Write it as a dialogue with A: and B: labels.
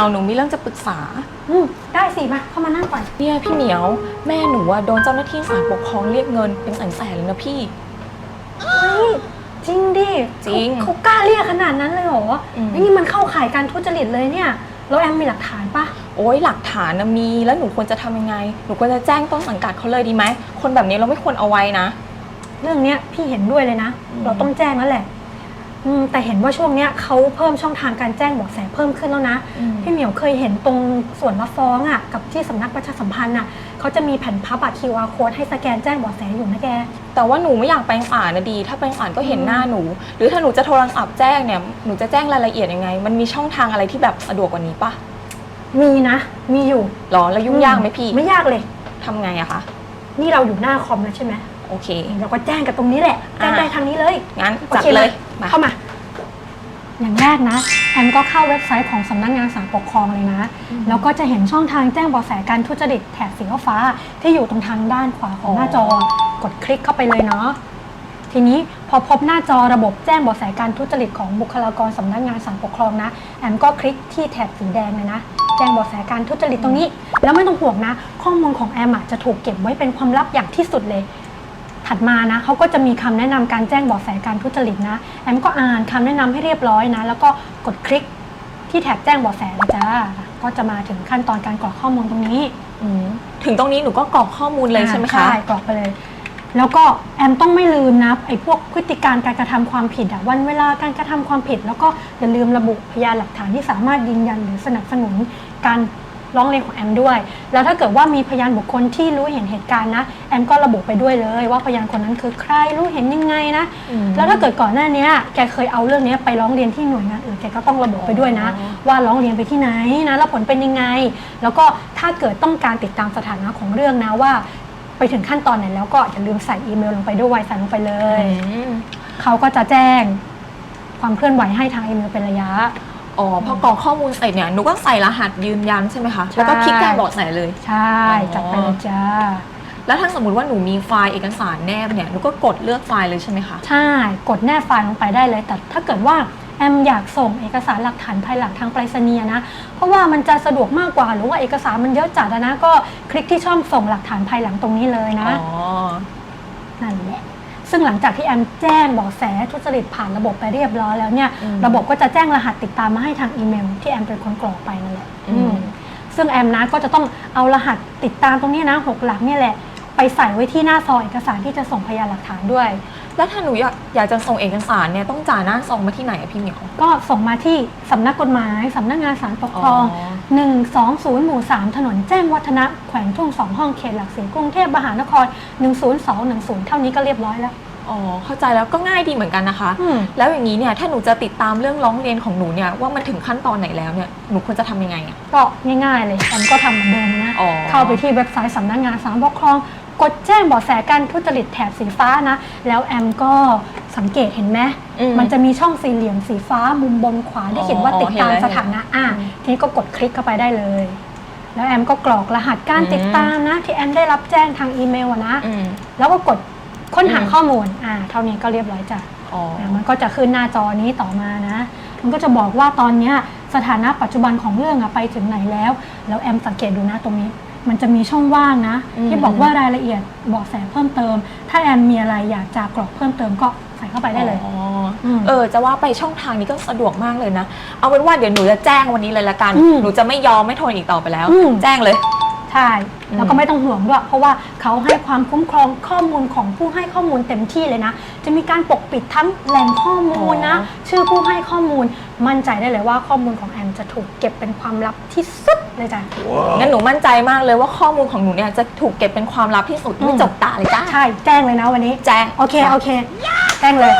A: มียวหนูมีเรื่องจะปรึกษา
B: อืมได้สิมาเข้ามานั่งก่อน
A: เนี่ยพี่เหมียวแม่หนูอะโดนเจ้าหน้าที่ศาลปกครองเรียกเงินเป็นแสนๆเลยนะพี่
B: เฮ้ยจริงดิ
A: จริง
B: เขาเขากล้าเรียกขนาดนั้นเลยเหรอ
A: อืม
B: นี่มันเข้าข่ายการทุจริตเลยเนี่ย แล้วแอมมีหลักฐานปะ
A: โอ้ยหลักฐานนะมีแล้วหนูควรจะทำยังไง หนูควรจะแจ้งต้นสังกัดเขาเลยดีไหมคนแบบนี้เราไม่ควรเอาไว้นะ
B: เรื่องเนี้ยพี่เห็นด้วยเลยนะ
A: อืม
B: เราต้องแจ้งแล้วแหละ อืมแต่เห็นว่าช่วงเนี้ยเขาเพิ่มช่องทางการแจ้งเบาะแสเพิ่มขึ้นแล้วนะพี่เหมียวเคยเห็นตรงส่วนรับฟ้องอะกับที่สำนักประชาสัมพันธ์อะเขาจะมีแผ่นพับอะ QR code ให้สแกนแจ้งเบาะแสอยู่นะแก
A: แต่ว่าหนูไม่อยากไปศาลนะดี ถ้าไปศาลก็เห็นหน้าหนู หรือถ้าหนูจะโทรศัพท์แจ้งเนี่ย หนูจะแจ้งรายละเอียดยังไง มันมีช่องทางอะไรที่แบบสะดวกกว่านี้ปะ
B: มีนะ มีอยู่
A: หรอ แล้วยุ่งยากไหมพี่
B: ไม่ยากเลย
A: ทำไงอะคะ
B: นี่เราอยู่หน้าคอมแล้วใช่ไหม
A: โอเค
B: เราก็แจ้งกันตรงนี้แหละแจ้ง
A: อ่า
B: ได้ทางนี้เลย
A: งั้น
B: โอ
A: จัด
B: เค
A: เลย
B: มา
A: มา
B: เข้ามา อย่างแรกนะแอมก็เข้าเว็บไซต์ของสำนักงานศาลปกครองเลยนะ แล้วก็จะเห็นช่องทางแจ้งเบาะแสการทุจริตแถบสีฟ้าๆที่อยู่ตรงทางด้านขวาของหน้าจอ กดคลิกเข้าไปเลยเนาะ ทีนี้พอพบหน้าจอระบบแจ้งเบาะแสการทุจริตของบุคลากรสำนักงานศาลปกครองนะ แอมก็คลิกที่แถบสีแดงเลยนะ แจ้งเบาะแสการทุจริตตรงนี้ แล้วไม่ต้องห่วงนะ ข้อมูลของแอมอะจะถูกเก็บไว้เป็นความลับอย่างที่สุดเลย ถัดมานะเขาก็จะมีคำแนะนำการแจ้งเบาะแสการทุจริตนะแอมก็อ่านคำแนะนำให้เรียบร้อยนะ แล้วก็กดคลิกที่แท็บแจ้งเบาะแสเลยจ้าก็จะมาถึงขั้นตอนการกรอกข้อมูลตรงนี้
A: อืมถึงตรงนี้หนูก็กรอกข้อมูลเลยใช่ไหมคะ
B: ใช่กรอกไปเลย แล้วก็แอมต้องไม่ลืมนะไอ้พวกพฤติการการกระทำความผิดอะวันเวลาการกระทำความผิด แล้วก็อย่าลืมระบุพยานหลักฐานที่สามารถยืนยันหรือสนับสนุนการ ร้องเรียนของแอมด้วย แล้วถ้าเกิดว่ามีพยานบุคคลที่รู้เห็นเหตุการณ์นะ แอมก็ระบุไปด้วยเลย ว่าพยานคนนั้นคือใครรู้เห็นยังไงนะ
A: อืม
B: แล้วถ้าเกิดก่อนหน้าเนี้ยแกเคยเอาเรื่องเนี้ยไปร้องเรียนที่หน่วยงานอื่นแกก็ต้องระบุไปด้วยนะ
A: อ๋อ
B: ว่าร้องเรียนไปที่ไหนนะแล้วผลเป็นยังไง แล้วก็ถ้าเกิดต้องการติดตามสถานะของเรื่องนะว่า ไปถึงขั้นตอนไหนแล้วก็อย่าลืมใส่อีเมลลงไปด้วยใส่ลงไปเลย
A: อืม
B: เขาก็จะแจ้งความเคลื่อนไหวให้ทางอีเมลเป็นระยะ
A: อ๋อพอกรอกข้อมูลเสร็จเนี่ยหนูก็ใส่รหัสยืนยันใช่ไหมคะ
B: ใช่
A: แล้วก็คลิกแจ้งเบาะแสเลย
B: ใช่
A: อ๋อ
B: จัดไปเลยจ้า
A: แล้วถ้าสมมติว่าหนูมีไฟล์เอกสารแนบเนี่ยหนูก็กดเลือกไฟล์เลยใช่ไหมคะ
B: ใช่ กดแนบไฟล์ลงไปได้เลย แต่ถ้าเกิดว่าแอมอยากส่งเอกสารหลักฐานภายหลังทางไปรษณีย์นะ เพราะว่ามันจะสะดวกมากกว่า หรือว่าเอกสารมันเยอะจัดอะนะ ก็คลิกที่ช่องส่งหลักฐานภายหลังตรงนี้เลยนะ
A: อ๋อ
B: นั่นแหละ ซึ่งหลังจากที่แอมแจ้งเบาะแสทุจริตผ่านระบบไปเรียบร้อยแล้วเนี่ย
A: อืม
B: ระบบก็จะแจ้งรหัสติดตามมาให้ทางอีเมล ที่แอมเป็นคนกรอกไปนั่นแหละ
A: อืม
B: อืมซึ่งแอมนะก็จะต้องเอารหัสติดตามตรงนี้นะหกหลักเนี่ยแหละ ไปใส่ไว้ที่หน้าซองเอกสารที่จะส่งพยานหลักฐานด้วย
A: แล้วถ้าหนูอยากอยากจะส่งเอกสารเนี่ยต้องจ่ายหน้าซองมาที่ไหนอะพี่เหมียว
B: ก็ส่งมาที่สำนักกฎหมาย สำนักงานศาลปกครอง
A: อ๋อ
B: 120 หมู่ 3 ถนนแจ้งวัฒนะ แขวงทุ่งสองห้องเขตหลักสี่กรุงเทพมหานคร 10210 เท่านี้ก็เรียบร้อยแล้ว
A: อ๋อเข้าใจแล้วก็ง่ายดีเหมือนกันนะคะ
B: อืม
A: แล้วอย่างนี้เนี่ยถ้าหนูจะติดตามเรื่องร้องเรียนของหนูเนี่ยว่ามันถึงขั้นตอนไหนแล้วเนี่ยหนูควรจะทำยังไงอะ
B: ก็ง่ายๆเลยแอมก็ทำเหมือนเดิมนะ
A: อ๋อ
B: เข้าไปที่เว็บไซต์สำนักงานศาลปกครอง กดแจ้งเบาะแสการทุจริตแถบสีฟ้านะ แล้วแอมก็สังเกตเห็นไหม
A: อืม
B: มันจะมีช่องสี่เหลี่ยมสีฟ้ามุมบนขวาที่เขียนว่า
A: อ๋อ
B: ติดตาม
A: เห็นแล้ว
B: สถานะอะ
A: อืม
B: ทีนี้ก็กดคลิกเข้าไปได้เลย แล้วแอมก็กรอกรหัสการ
A: อืม
B: ติดตามนะ ที่แอมได้รับแจ้งทางอีเมลอะนะ
A: อืม
B: แล้วก็กดค้นหา
A: อืม
B: ข้อมูลอ่าเท่านี้ก็เรียบร้อยจ้ะ
A: อ๋อ
B: อะมันก็จะขึ้นหน้าจอนี้ต่อมานะ มันก็จะบอกว่าตอนเนี้ยสถานะปัจจุบันของเรื่องอะไปถึงไหนแล้ว แล้วแอมสังเกตดูนะตรงนี้ มันจะมีช่องว่างนะ
A: อืม
B: ที่บอกว่ารายละเอียดเบาะแสเพิ่มเติม ถ้าแอมมีอะไรอยากจะกรอกเพิ่มเติมก็ใส่เข้าไปได้เลย
A: อ๋อ
B: ม
A: เออ จะว่าไปช่องทางนี้ก็สะดวกมากเลยนะ เอาเป็นว่าเดี๋ยวหนูจะแจ้งวันนี้เลยละกัน
B: อืม
A: หนูจะไม่ยอมไม่ทนอีกต่อไปแล้ว
B: อืม
A: แจ้งเลย
B: ใช่
A: อืม
B: แล้วก็ไม่ต้องห่วงด้วย เพราะว่าเขาให้ความคุ้มครองข้อมูลของผู้ให้ข้อมูลเต็มที่เลยนะ จะมีการปกปิดทั้งแหล่งข้อมูลนะ ชื่อผู้ให้ข้อมูลมั่นใจได้เลยว่าข้อมูลของแอมจะถูกเก็บเป็นความลับที่สุดเลยจ้ะ
A: งั้นหนูมั่นใจมากเลยว่าข้อมูลของหนูเนี่ยจะถูกเก็บเป็นความลับที่สุด
B: อืม
A: ไม่จบตาเลยจ้า
B: ใช่แจ้งเลยนะวันนี้
A: แจ้ง
B: โอเคโอเคแจ้งเลย